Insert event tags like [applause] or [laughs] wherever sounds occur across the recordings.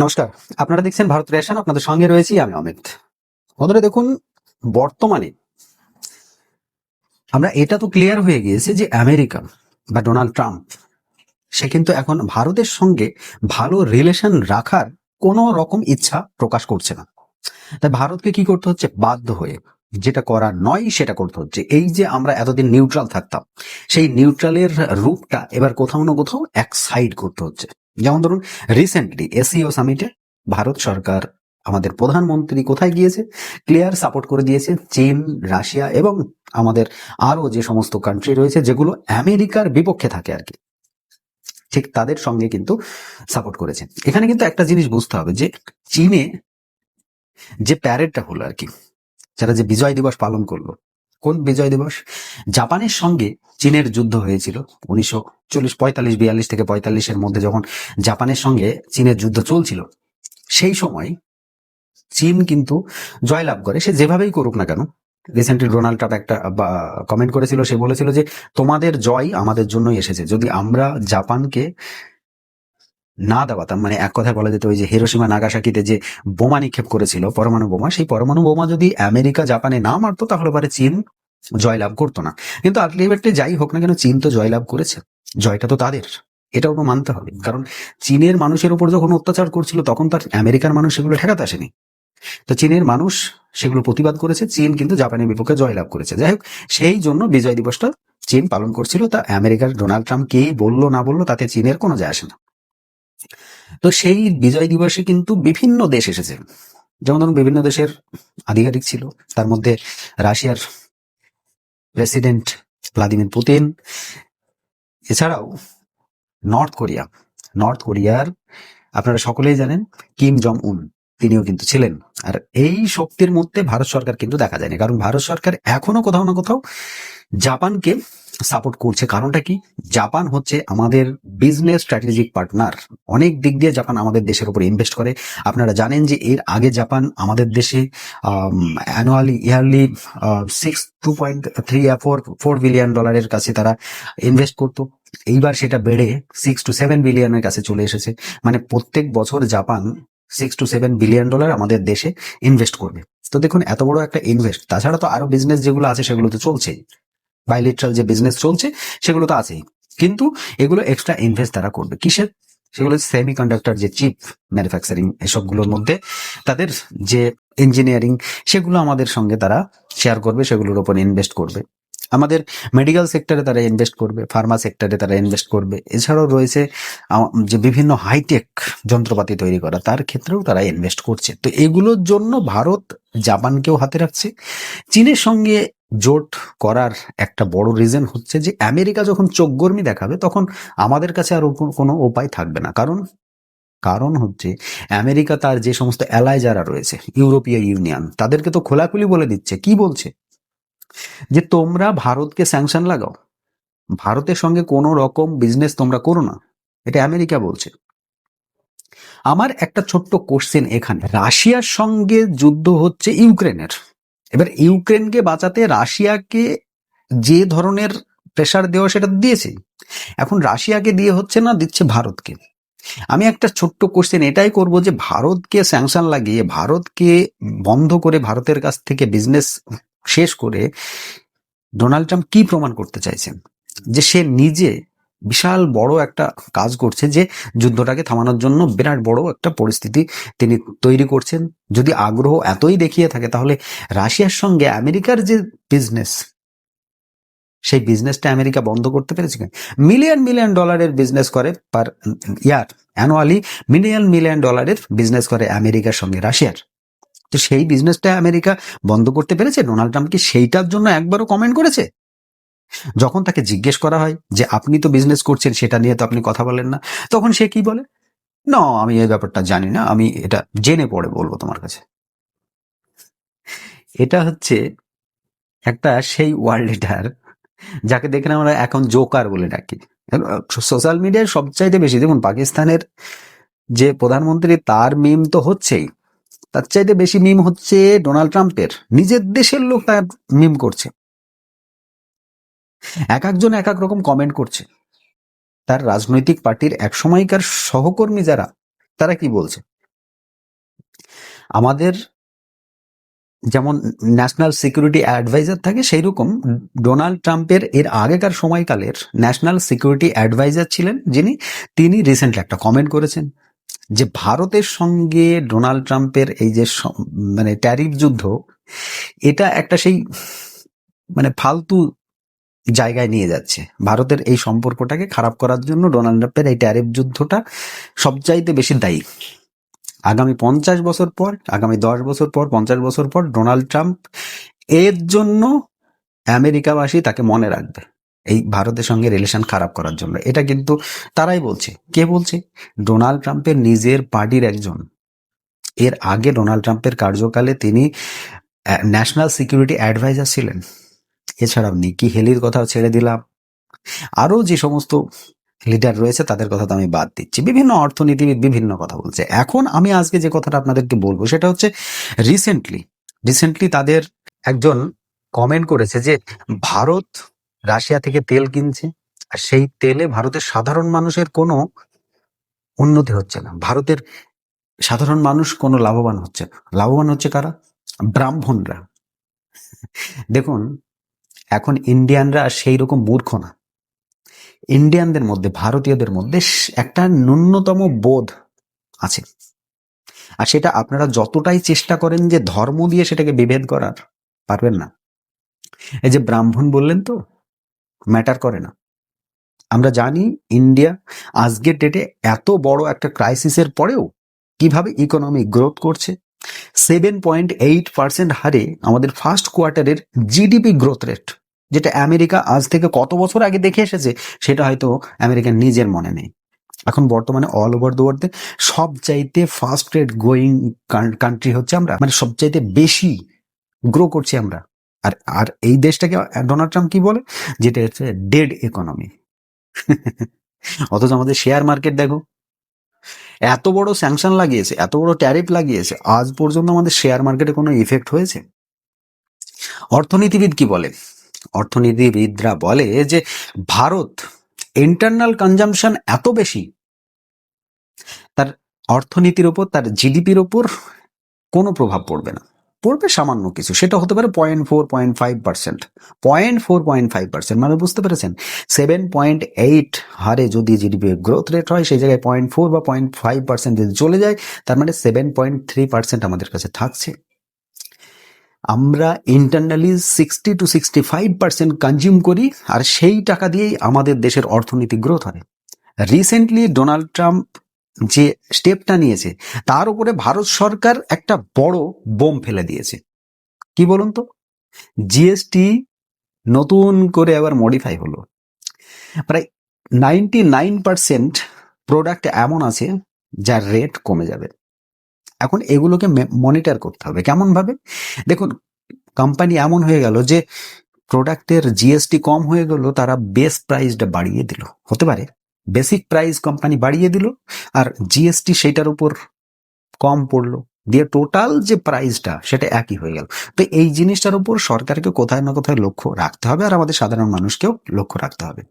নমস্কার। আপনারা দেখছেন ভারত রেশন, আপনাদের সঙ্গে রয়েছি আমি অমিত। বন্ধুরা, দেখুন, বর্তমানে আমরা, এটা তো ক্লিয়ার হয়ে গিয়েছে যে আমেরিকা বা ডোনাল্ড ট্রাম্প, সে কিন্তু এখন ভারতের সঙ্গে ভালো রিলেশন রাখার কোনো রকম ইচ্ছা প্রকাশ করছে না। তাই ভারতকে কি করতে হচ্ছে? বাধ্য হয়ে। যেটা করার নয়, সেটা করতে হচ্ছে। এই যে আমরা এতদিন নিউট্রাল থাকতাম, সেই নিউট্রালের রূপটা এবার কোথাও না কোথাও এক সাইড করতে হচ্ছে। যেমন ধরুন রিসেন্টলি এসিও সামিটে ভারত সরকার আমাদের প্রধানমন্ত্রী কোথায় গিয়েছে? ক্লিয়ার সাপোর্ট করে দিয়েছে চীন, রাশিয়া এবং আমাদের আরও যে সমস্ত কান্ট্রি রয়েছে, যেগুলো আমেরিকার বিপক্ষে থাকে আর কি। ঠিক তাদের সঙ্গে কিন্তু সাপোর্ট করেছে। এখানে কিন্তু একটা জিনিস বুঝতে হবে যে চীনে যে প্যারেডটা হলো আর কি যারা যে বিজয় দিবস পালন করল কোন বিজয় দিবস? জাপানের সঙ্গে চীনের যুদ্ধ হয়েছিল উনিশশো চল্লিশ, পঁয়তাল্লিশ, বিয়াল্লিশ থেকে পঁয়তাল্লিশের মধ্যে যখন জাপানের সঙ্গে চীনের যুদ্ধ চলছিল, সেই সময় চীন কিন্তু জয়লাভ করে। সে যেভাবেই করুক না কেন রিসেন্টলি ডোনাল্ড ট্রাম্প একটা কমেন্ট করেছিল, সে বলেছিল যে, তোমাদের জয় আমাদের জন্যই এসেছে। যদি আমরা জাপানকে না দেওয়াতাম মানে এক কথায় বলা যেত ওই যে হিরোসীমা নাগাসাকিতে যে বোমা নিক্ষেপ করেছিল, পরমাণু বোমা, সেই পরমাণু বোমা যদি আমেরিকা, জাপানে না মারতো, তাহলে পরে চীন জয়লাভ করতো না। কিন্তু আলটিমেটলি যাই হোক না কেন, চীন তো জয়লাভ করেছে। জয়টা তো তাদের, এটাও তো মানতে হবে। কারণ চীনের মানুষের উপর যখন অত্যাচার করছিল, তখন তার আমেরিকার মানুষ সেগুলো ঠেকাতে আসেনি। তো চীনের মানুষ সেগুলো প্রতিবাদ করেছে, চীন কিন্তু জাপানের বিপক্ষে জয়লাভ করেছে। যাই হোক, সেই জন্য বিজয় দিবসটা চীন পালন করছিল। তা আমেরিকার ডোনাল্ড ট্রাম্প কে বলল না বলল, তাতে চীনের কোনো যায় আসে না। তো সেই বিজয় দিবসে কিন্তু বিভিন্ন দেশ এসেছে। যেমন ধরুন, বিভিন্ন দেশের আধিকারিক ছিল। তার মধ্যে রাশিয়ার প্রেসিডেন্ট ভ্লাদিমির পুতিন, এছাড়াও নর্থ কোরিয়া। নর্থ কোরিয়ার আপনারা সকলেই জানেন, কিম জং উন তিনিও কিন্তু ছিলেন। আর এই শক্তির মধ্যে ভারত সরকার কিন্তু দেখা যায়নি। কারণ ভারত সরকার এখনও কোথাও না কোথাও জাপানকে সাপোর্ট করছে। কারণটা কি? জাপান হচ্ছে আমাদের বিজনেস স্ট্র্যাটেজিক পার্টনার অনেক দিক দিয়ে জাপান আমাদের দেশের উপর ইনভেস্ট করে। আপনারা জানেন যে এর আগে জাপান আমাদের দেশে annually yearly six two point three four four billion ডলারের কাছে তারা ইনভেস্ট করতো। এইবার সেটা বেড়ে সিক্স টু সেভেন বিলিয়নের কাছে চলে এসেছে। মানে প্রত্যেক বছর Japan six two seven billion dollar আমাদের দেশে ইনভেস্ট করবে। তো দেখুন, এত বড় একটা ইনভেস্ট তাছাড়া তো আরও বিজনেস যেগুলো আছে সেগুলো তো চলছেই। বাইলিটারাল যে বিজনেস চলছে, সেগুলো তো আছেই। কিন্তু এগুলো এক্সট্রা ইনভেস্ট তারা করবে। কিসের? সেগুলো সেমি কন্ডাক্টর যে চিপ ম্যানুফ্যাকচারিং এসবগুলোর মধ্যে, তাদের যে ইঞ্জিনিয়ারিং সেগুলো আমাদের সঙ্গে তারা শেয়ার করবে, সেগুলোর উপর ইনভেস্ট করবে। আমাদের মেডিকেল সেক্টরে তারা ইনভেস্ট করবে ফার্মা সেক্টরে তারা ইনভেস্ট করবে। এছাড়াও রয়েছে যে বিভিন্ন হাইটেক যন্ত্রপাতি তৈরি করা, তার ক্ষেত্রেও তারা ইনভেস্ট করছে। তো এগুলোর জন্য ভারত জাপানকেও হাতে রাখছে। চীনের সঙ্গে জোট করার একটা বড় রিজন হচ্ছে যে আমেরিকা যখন চোখ চোখগর্মি দেখাবে, তখন আমাদের কাছে আর কোনো উপায় থাকবে না। কারণ কারণ হচ্ছে আমেরিকা তার যে সমস্ত অ্যালাই যারা রয়েছে, ইউরোপীয় ইউনিয়ন, তাদেরকে তো খোলাখুলি বলে দিচ্ছে। কি বলছে? যে তোমরা ভারতকে স্যাংশন লাগাও। ভারতের সঙ্গে কোনো রকম বিজনেস তোমরা করো না। এটা আমেরিকা বলছে। আমার একটা ছোট্ট কোশ্চেন এখানে। রাশিয়ার সঙ্গে যুদ্ধ হচ্ছে ইউক্রেনের। এবার ইউক্রেনকে বাঁচাতে রাশিয়াকে যে ধরনের প্রেসার দেওয়া সেটা দিয়েছে। এখন রাশিয়াকে দিয়ে হচ্ছে না, দিচ্ছে ভারতকে। আমি একটা ছোট্ট কোশ্চেন এটাই করব যে ভারতকে স্যাংশন লাগিয়ে, ভারতকে বন্ধ করে ভারতের কাছ থেকে বিজনেস শেষ করে ডোনাল্ড ট্রাম্প কি প্রমাণ করতে চাইছেন? যে সে নিজে বিশাল বড় একটা কাজ করছে যে যুদ্ধটাকে থামানোর জন্য বিরাট বড় একটা পরিস্থিতি তিনি তৈরি করছেন। যদি আগ্রহ এতই দেখিয়ে থাকে তাহলে রাশিয়ার সঙ্গে আমেরিকার যে বিজনেস সেই বিজনেসটা আমেরিকা বন্ধ করতে পেরেছে কেন? মিলিয়ন মিলিয়ন ডলারের বিজনেস করে per year annually million million ডলারের বিজনেস করে আমেরিকার সঙ্গে, রাশিয়ার। তো সেই বিজনেসটা আমেরিকা বন্ধ করতে পেরেছে? ডোনাল্ড ট্রাম্প কি সেইটার জন্য একবারও কমেন্ট করেছে? যখন তাকে জিজ্ঞেস করা হয় যে, আপনি তো বিজনেস করছেন, সেটা নিয়ে তো আপনি কথা বলেন না, তখন সে কি বলে? না, আমি এই ব্যাপারটা জানি না, আমি এটা জেনে পড়ে বলব তোমার কাছে। এটা হচ্ছে একটা সেই ওয়ার্ল্ড লিডার যাকে দেখে আমরা এখন জোকার বলে ডাকি। সোশ্যাল মিডিয়ায় সবচাইতে বেশি, দেখুন, পাকিস্তানের যে প্রধানমন্ত্রী, তার মিম তো হচ্ছেই। তার চাইতে বেশি মিম হচ্ছে ডোনাল্ড ট্রাম্পের নিজের দেশের লোক তার মিম করছে। এক একজন এক এক রকম কমেন্ট করছে। তার রাজনৈতিক পার্টির এক সময়কার সহকর্মী যারা, তারা কি বলছে? আমাদের যেমন ন্যাশনাল সিকিউরিটি অ্যাডভাইজার থাকে সেই রকম ডোনাল্ড ট্রাম্পের এর আগেকার সময়কালের ন্যাশনাল সিকিউরিটি অ্যাডভাইজার ছিলেন যিনি, তিনি রিসেন্টলি একটা কমেন্ট করেছেন যে ভারতের সঙ্গে ডোনাল্ড ট্রাম্পের এই যে মানে ট্যারিফ যুদ্ধ, এটা একটা সেই মানে ফালতু জায়গায় নিয়ে যাচ্ছে। ভারতের এই সম্পর্কটাকে খারাপ করার জন্য ডোনাল্ড ট্রাম্পের এই ট্যারিফ যুদ্ধটা সবচাইতে বেশি দায়ী। আগামী পঞ্চাশ বছর পর, আগামী দশ বছর পর, পঞ্চাশ বছর পর ডোনাল্ড ট্রাম্প এর জন্য আমেরিকাবাসী তাকে মনে রাখবে এই ভারতের সঙ্গে রিলেশন খারাপ করার জন্য। এটা কিন্তু তারাই বলছে। কে বলছে? ডোনাল্ড ট্রাম্পের নিজের পার্টির একজন। এর আগে ডোনাল্ড ট্রাম্পের কার্যকালে তিনি ন্যাশনাল সিকিউরিটি অ্যাডভাইজার ছিলেন। এছাড়াও নিকি হেলির কথাও ছেড়ে দিলাম। আরও যে সমস্ত লিডার রয়েছে, তাদের কথা তো আমি বাদ দিচ্ছি। বিভিন্ন অর্থনীতিবিদ বিভিন্ন কথা বলছে। এখন আমি আজকে যে কথাটা আপনাদেরকে বলব, সেটা হচ্ছে রিসেন্টলি রিসেন্টলি তাদের একজন কমেন্ট করেছে যে ভারত রাশিয়া থেকে তেল কিনছে, আর সেই তেলে ভারতের সাধারণ মানুষের কোনো উন্নতি হচ্ছে না। ভারতের সাধারণ মানুষ কোনো লাভবান হচ্ছে লাভবান হচ্ছে কারা? ব্রাহ্মণরা। দেখুন এখন ইন্ডিয়ানরা সেই রকম মূর্খ না। ইন্ডিয়ানদের মধ্যে, ভারতীয়দের মধ্যে একটা ন্যূনতম বোধ আছে। আর সেটা আপনারা যতটাই চেষ্টা করেন যে ধর্ম দিয়ে সেটাকে বিভেদ করার, পারবেন না। এই যে ব্রাহ্মণ বললেন তো ম্যাটার করে না। আমরা জানি ইন্ডিয়া আজকের ডেটে এত বড় একটা ক্রাইসিসের পরেও কীভাবে ইকোনমি গ্রোথ করছে সেভেন পয়েন্ট এইট পার্সেন্ট হারে আমাদের ফার্স্ট কোয়ার্টারের জিডিপি গ্রোথ রেট যেটা আমেরিকা আজ থেকে কত বছর আগে দেখে এসেছে, সেটা হয়তো আমেরিকার নিজের মনে নেই। এখন বর্তমানে অল ওভার দ্য ওয়ার্ল্ডে সবচাইতে ফার্স্ট রেট গোয়িং কান্ট্রি হচ্ছে আমরা মানে সবচাইতে বেশি গ্রো করছি আমরা। আর আর এই দেশটাকে ডোনাল্ড ট্রাম্প কি বলে? যেটা হচ্ছে ডেড ইকোনমি [laughs] অথচ আমাদের শেয়ার মার্কেট দেখো এত বড় স্যাংশন লাগিয়েছে, এত বড় ট্যারিফ লাগিয়েছে, আজ পর্যন্ত আমাদের শেয়ার মার্কেটে কোনো ইফেক্ট হয়েছে? অর্থনীতিবিদ কি বলে? অর্থনীতিবিদরা বলে যে ভারত ইন্টারনাল কনজামশন এত বেশি, তার অর্থনীতির ওপর, তার জিডিপির ওপর কোনো প্রভাব পড়বে না। পড়বে সামান্য কিছু। সেটা হতে পারে point four point five percent point four point five percent মানে বুঝতে পেরেছেন? সেভেন পয়েন্ট এইট হারে যদি জিডিপি গ্রোথ রেট হয়, সেই জায়গায় পয়েন্ট ফোর বা পয়েন্ট ফাইভ পার্সেন্ট যদি চলে যায়, তার মানে সেভেন পয়েন্ট থ্রি পার্সেন্ট আমাদের কাছে থাকছে। আমরা internally sixty two sixty five percent consume করি, আর সেই টাকা দিয়েই আমাদের দেশের অর্থনীতি গ্রোথ হয় রিসেন্টলি ডোনাল্ড ট্রাম্প যে স্টেপটা নিয়েছে, তার উপরে ভারত সরকার একটা বড় বোম ফেলে দিয়েছে। কি বলুন তো? জিএসটি নতুন করে আবার মডিফাই হলো। প্রায় নাইনটি নাইন পার্সেন্ট প্রোডাক্ট এমন আছে, যার রেট কমে যাবে। এখন এগুলোকে মনিটর করতে হবে। কেমন ভাবে দেখুন কোম্পানি এমন হয়ে গেল যে প্রোডাক্টের জিএসটি কম হয়ে গেল, তারা বেস প্রাইসটা বাড়িয়ে দিল। হতে পারে। বেসিক প্রাইস কোম্পানি বাড়িয়ে দিল আর জিএসটি সেটার উপর কম পড়ল। দিয়ে টোটাল যে প্রাইসটা সেটা একই হয়ে গেল। তো এই জিনিসটার উপর সরকারকে কোথায় না কোথায় লক্ষ্য রাখতে হবে আর আমাদের সাধারণ মানুষকেও লক্ষ্য রাখতে হবে।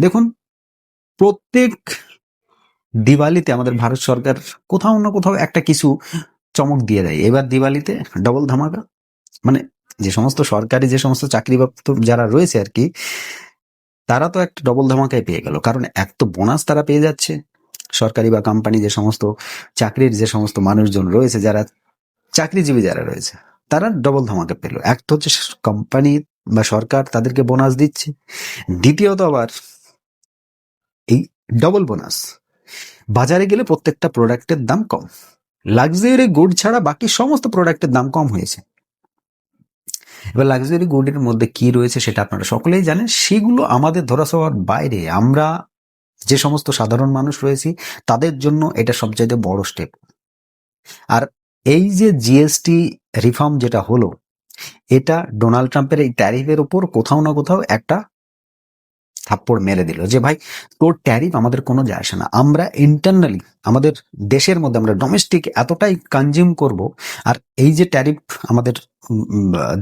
দেখুন, প্রত্যেক দিওয়ালিতে আমাদের ভারত সরকার কোথাও না কোথাও একটা কিছু চমক দিয়ে দেয়। এবার দিওয়ালিতে ডবল ধামাকা। মানে যে সমস্ত সরকারি যে সমস্ত চাকরিপ্রাপ্ত যারা রয়েছে আর কি তারা তো একটা ডবল ধামাকায় পেয়ে গেল। কারণ এক তো বোনাস তারা পেয়ে যাচ্ছে। সরকারি বা কোম্পানি যে সমস্ত চাকরির যে সমস্ত মানুষজন রয়েছে, যারা চাকরিজীবী যারা রয়েছে, তারা ডবল ধামাকা পেল। এক তো হচ্ছে কোম্পানি বা সরকার তাদেরকে বোনাস দিচ্ছে। দ্বিতীয়ত আবার এই ডবল বোনাস বাজারে গেলে প্রত্যেকটা প্রোডাক্টের দাম কম। লাক্সারি গুড ছাড়া বাকি সমস্ত প্রোডাক্টের দাম কম হয়েছে। এবার লাক্সারি গোল্ডের মধ্যে কি রয়েছে সেটা আপনারা সকলেই জানেন। সেগুলো আমাদের ধরাছোঁয়ার বাইরে। আমরা যে সমস্ত সাধারণ মানুষ রয়েছি, তাদের জন্য এটা সবচাইতে বড় স্টেপ আর এই যে জিএসটি রিফর্ম যেটা হলো, এটা ডোনাল্ড ট্রাম্পের এই ট্যারিফের ওপর কোথাও না কোথাও একটা থাপ্পড় মেরে দিল যে, ভাই, তোর ট্যারিফ আমাদের কোনো যায় আসে না। আমরা ইন্টারনালি আমাদের দেশের মধ্যে আমরা ডোমেস্টিক এতটাই কনজিউম করব আর এই যে ট্যারিফ আমাদের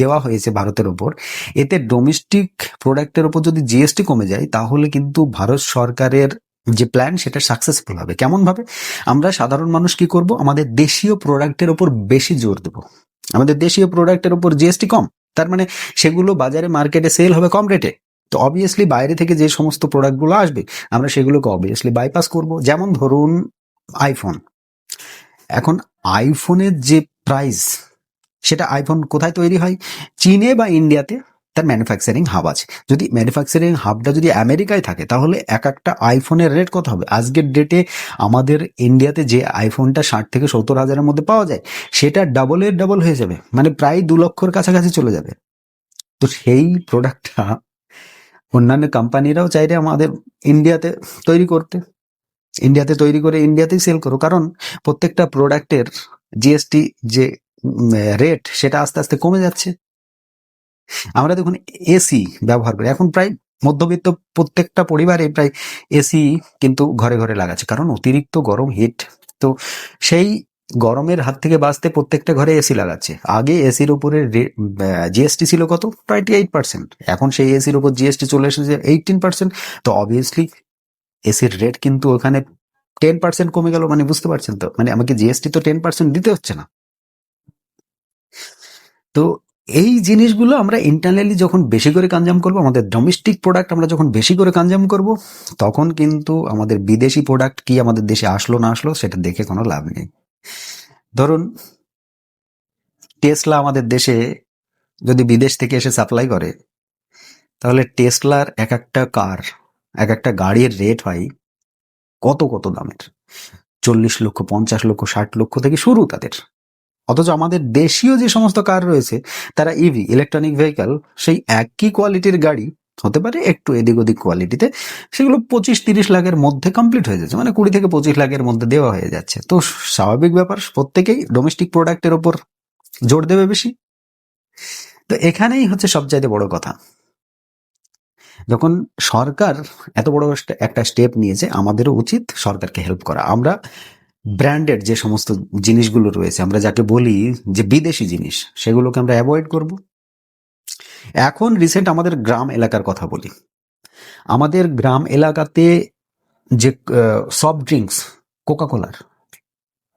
দেওয়া হয়েছে ভারতের ওপর এতে ডোমেস্টিক প্রোডাক্টের ওপর যদি জিএসটি কমে যায়, তাহলে কিন্তু ভারত সরকারের যে প্ল্যান সেটা সাকসেসফুল হবে। কেমনভাবে আমরা সাধারণ মানুষ কি করব? আমাদের দেশীয় প্রোডাক্টের ওপর বেশি জোর দেব। আমাদের দেশীয় প্রোডাক্টের উপর জিএসটি কম। তার মানে সেগুলো বাজারে মার্কেটে সেল হবে কম রেটে তো অবভিয়াসলি বাইরে থেকে যে সমস্ত প্রোডাক্টগুলো আসবে, আমরা সেগুলোকে অবভিয়াসলি বাইপাস করব। যেমন ধরুন আইফোন এখন আইফোনের যে প্রাইস সেটা আইফোন কোথায় তৈরি হয়? চীনে বা ইন্ডিয়াতে তার ম্যানুফ্যাকচারিং হাব আছে। যদি ম্যানুফ্যাকচারিং হাবটা যদি আমেরিকায় থাকে, তাহলে এক একটা আইফোনের রেট কত হবে? আজকের ডেটে আমাদের ইন্ডিয়াতে যে আইফোনটা ষাট থেকে সত্তর হাজারের মধ্যে পাওয়া যায়, সেটা ডাবলের ডাবল হয়ে যাবে। মানে প্রায় দু লক্ষর কাছাকাছি চলে যাবে। তো সেই প্রোডাক্টটা অন্যান্য কোম্পানিরাও চাইলে আমাদের ইন্ডিয়াতে তৈরি করতে। ইন্ডিয়াতে তৈরি করে ইন্ডিয়াতেই সেল করো। কারণ প্রত্যেকটা প্রোডাক্টের জিএসটি যে রেট সেটা আস্তে আস্তে কমে যাচ্ছে। আমরা দেখুন এসি ব্যবহার করি। এখন প্রায় মধ্যবিত্ত প্রত্যেকটা পরিবারে প্রায় এসি কিন্তু ঘরে ঘরে লাগাচ্ছে। কারণ অতিরিক্ত গরম হিট তো সেই গরমের হাত থেকে বাঁচতে প্রত্যেকটা ঘরে এসি লাগাচ্ছে। আগে এসির উপরে জিএসটি ছিল কত? Twenty eight percent. এখন সেই এসির উপর জিএসটি চলে এসেছে এইটিন পার্সেন্ট। তো অবভিয়াসলি এসির রেট কিন্তু ওখানে টেন পার্সেন্ট কমে গেল মানে বুঝতে পারছেন তো? মানে আমাকে জিএসটি তো টেন পার্সেন্ট দিতে হচ্ছে না। তো এই জিনিসগুলো আমরা ইন্টারনালি যখন বেশি করে কনজাম করব, আমাদের ডোমেস্টিক প্রোডাক্ট আমরা যখন বেশি করে কনজাম করব, তখন কিন্তু আমাদের বিদেশি প্রোডাক্ট কি আমাদের দেশে আসলো না আসলো সেটা দেখে কোনো লাভ নেই। ধরুন টেসলা আমাদের দেশে যদি বিদেশ থেকে এসে সাপ্লাই করে, তাহলে টেসলার এক একটা কার এক একটা গাড়ির রেট হয় কত কত দামের? চল্লিশ লক্ষ, পঞ্চাশ লক্ষ, ষাট লক্ষ থেকে শুরু তাদের। অথচ আমাদের দেশীয় যে সমস্ত কার রয়েছে, তারা ইভি ইলেকট্রনিক ভেহিক্যাল সেই একই কোয়ালিটির গাড়ি হতে পারে, একটু এদিক ওদিক কোয়ালিটিতে সেগুলো পঁচিশ তিরিশ লাখের মধ্যে কমপ্লিট হয়ে যাচ্ছে মানে কুড়ি থেকে পঁচিশ লাখের মধ্যে দেওয়া হয়ে যাচ্ছে। তো স্বাভাবিক ব্যাপার, প্রত্যেকেই ডোমেস্টিক প্রোডাক্টের ওপর জোর দেবে বেশি। তো এখানেই হচ্ছে সবচাইতে বড় কথা। যখন সরকার এত বড় একটা স্টেপ নিয়েছে, আমাদেরও উচিত সরকারকে হেল্প করা। আমরা ব্র্যান্ডেড যে সমস্ত জিনিসগুলো রয়েছে, আমরা যাকে বলি যে বিদেশি জিনিস, সেগুলোকে আমরা অ্যাভয়েড করব। এখন রিসেন্ট আমাদের গ্রাম এলাকার কথা বলি। আমাদের গ্রাম এলাকাতে যে সফট ড্রিঙ্কস কোকাকোলার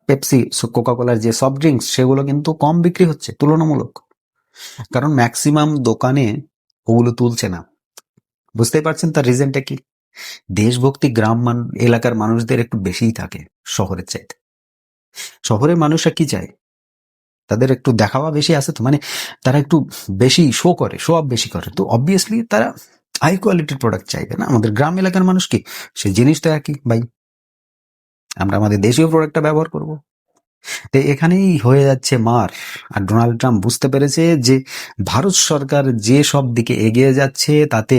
পেপসি কোকাকোলার যে সফট ড্রিঙ্কস সেগুলো কিন্তু কম বিক্রি হচ্ছে, তুলনামূলক। কারণ ম্যাক্সিমাম দোকানে ওগুলো তুলছে না। বুঝতেই পারছেন তার রিজনটা কি? দেশভক্তি গ্রাম এলাকার মানুষদের একটু বেশিই থাকে, শহরের চাইতে। শহরের মানুষরা কি চায়? তাদের একটু দেখাওয়া বেশি আছে তো মানে তারা একটু বেশি শো করে শো আপ বেশি করে। তো অবভিয়াসলি তারা হাই কোয়ালিটির প্রোডাক্ট চাইবে না। আমাদের গ্রাম এলাকার মানুষ কি? সে জিনিস তো একই, ভাই। আমরা আমাদের দেশীয় প্রোডাক্টটা ব্যবহার করব। তো এখানেই হয়ে যাচ্ছে মার। আর ডোনাল্ড ট্রাম্প বুঝতে পেরেছে যে ভারত সরকার যে সব দিকে এগিয়ে যাচ্ছে, তাতে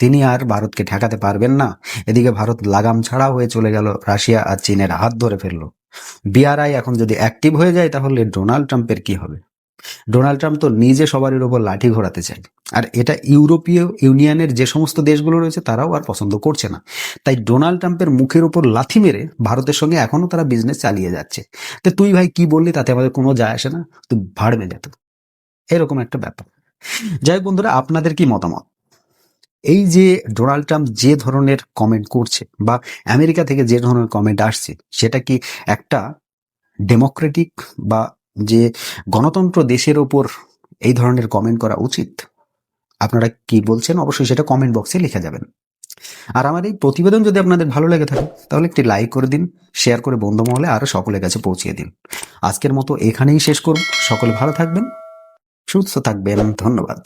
তিনি আর ভারতকে ঠেকাতে পারবেন না। এদিকে ভারত লাগাম ছাড়া হয়ে চলে গেল রাশিয়া আর চীনের হাত ধরে ফেলল। বিআরআই এখন যদি অ্যাক্টিভ হয়ে যায়, তাহলে ডোনাল্ড ট্রাম্পের কি হবে? ডোনাল্ড ট্রাম্প তো নিজে সবারই উপর লাঠি ঘোরাতে চায়। আর এটা ইউরোপীয় ইউনিয়নের যে সমস্ত দেশগুলো রয়েছে, তারাও আর পছন্দ করছে না। তাই ডোনাল্ড ট্রাম্পের মুখের উপর লাথি মেরে ভারতের সঙ্গে এখনও তারা বিজনেস চালিয়ে যাচ্ছে। তো তুই ভাই কি বললি, তাতে আমাদের কোনো যায় আসে না? তুই ভাড় ভাড়বে যেত এরকম একটা ব্যাপার। যাই বন্ধুরা, আপনাদের কি মতামত? এই যে ডোনাল্ড ট্রাম্প যে ধরনের কমেন্ট করছে বা আমেরিকা থেকে যে ধরনের কমেন্ট আসছে, সেটা কি একটা ডেমোক্রেটিক বা যে গণতন্ত্র দেশের ওপর এই ধরনের কমেন্ট করা উচিত? আপনারা কি বলছেন? অবশ্যই সেটা কমেন্ট বক্সে লিখে যাবেন। আর আমার এই প্রতিবেদন যদি আপনাদের ভালো লেগে থাকে, তাহলে একটি লাইক করে দিন শেয়ার করে বন্ধু মহলে আরও সকলের কাছে পৌঁছিয়ে দিন। আজকের মতো এখানেই শেষ করব। সকলে ভালো থাকবেন, সুস্থ থাকবেন। ধন্যবাদ।